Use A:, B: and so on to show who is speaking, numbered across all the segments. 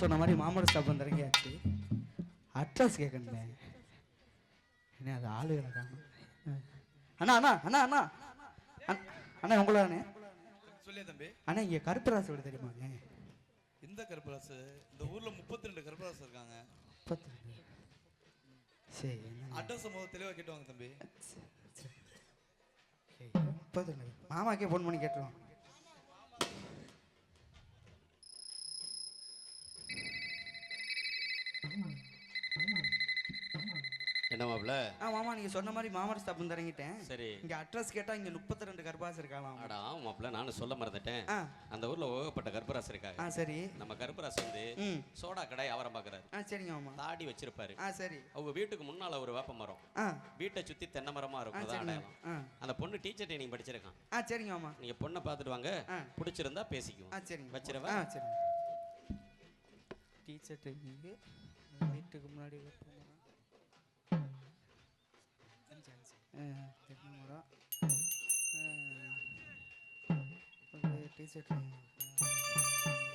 A: சொன்ன மாதிரி மாமர stop வந்துறங்கியாச்சு address கேட்கணுமே என்ன அது காணும் அண்ணா அண்ணா அண்ணா அண்ணா. அண்ணா, அண்ணா உங்களாண்ணே
B: சொல்லியா தம்பி?
A: அண்ணா இங்கே கருப்பராசு வீடு தெரியுமாண்ணே
B: இந்த கருப்பராசு? இந்த ஊர்ல முப்பத்தி ரெண்டு கருப்பராசு இருக்காங்க.
A: முப்பத்தி ரெண்டு சரி?
B: அட்ரஸ் முதல்ல தெளிவா கேட்டுவாங்க தம்பி.
A: முப்பத்தி ரெண்டு மாமாக்கே ஃபோன் பண்ணி கேட்டுருவோம்.
C: என்ன மாப்பிள?
A: ஆ மாமா நீங்கள் சொன்ன மாதிரி மாமர ஸ்டாப் வந்து இறங்கிட்டேன்.
C: சரி.
A: இங்கே அட்ரஸ் கேட்டால் இங்கே முப்பத்தி ரெண்டு கருப்பாசு இருக்கலாம்
C: அடா ஆமா மாப்பிள நானும் சொல்ல மறந்துட்டேன். அந்த ஊர்ல ஓகப்பட்ட கருப்பராசு இருக்காங்க.
A: ஆ சரி.
C: நம்ம கருப்பராசு வந்து சோடா கடை வியாபாரம் பார்க்கறாரு
A: ஆ சரிங்க மாமா.
C: தாடி வச்சிருப்பாரு.
A: ஆ சரி.
C: அவங்க வீட்டுக்கு முன்னால ஒரு வேப்ப மரம். வீட்டை சுத்தி தென்னை மரமா இருக்கும் அதான் அந்த பொண்ணு டீச்சர் ட்ரைனிங் படிச்சிருக்கான்.
A: ஆ சரிங்க மாமா.
C: நீங்க பொண்ணை பார்த்துட்டு வாங்க. பிடிச்சிருந்தா பேசிக்குவோம்.
A: ஆ சரிங்க
C: வச்சிரவா?
A: ஆ சரிங்க டீச்சர் ட்ரைனிங்கு வீட்டுக்கு முன்னாடி வைப்போம். தென்னை மரம் டீச்சர் ட்ரைனிங்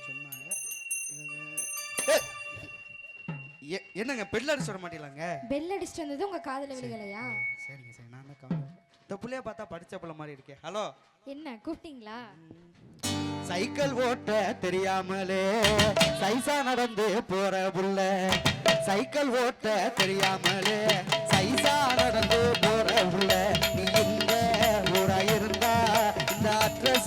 A: சொன்னாங்க. என்னங்க பெல்லர் சொல்ல மாட்டீங்களாங்க?
D: பெல் அடிச்சிட்டு வந்தது உங்க காதுல விழுகலையா?
A: சரிங்க சரி நான் தான் கவலை இந்த புள்ளைய பார்த்தா படிச்ச புள்ள மாதிரி இருக்கே. ஹலோ?
D: என்ன கூப்பிட்டீங்களா?
A: சைக்கிள் ஓட்ட தெரியாமலே சைசா நடந்து போற புள்ள. சைக்கிள் ஓட்ட தெரியாமலே சைசா நடந்து உள்ள புள்ள நீ இந்த ஊரா இந்த அட்ரஸ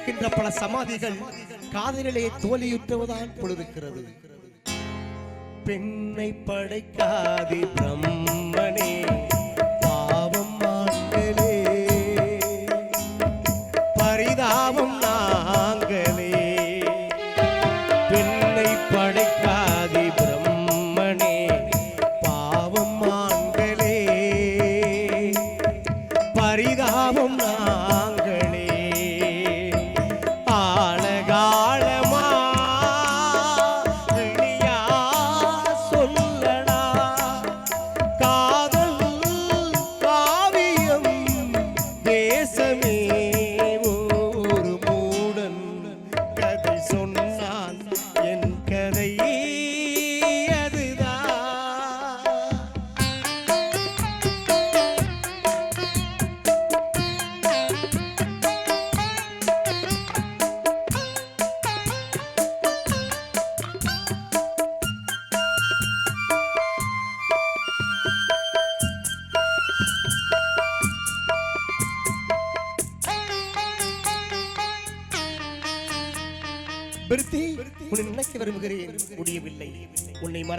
E: இருக்கின்ற பல சமாதிகள் காதலிலே தோல்வியுற்றவுதான் பொழுதுக்கிறது பெண்ணை படைக்காதே பிரம்மனே.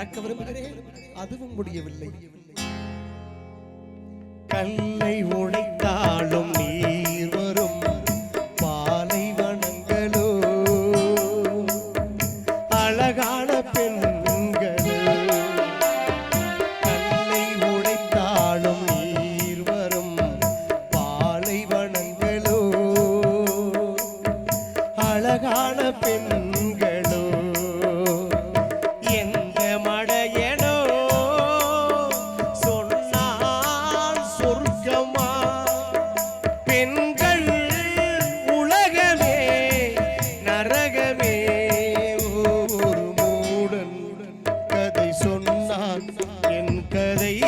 E: மறக்க விரும்புகிறேன் அதுவும் முடியவில்லை. கல்லை உடைத்தாலும் நீர் வரும் பாலை வனங்களோ அழகான பெண்களோ கல்லை உடைத்தாலும் அழகான பெண் சொன்னான். என் கதை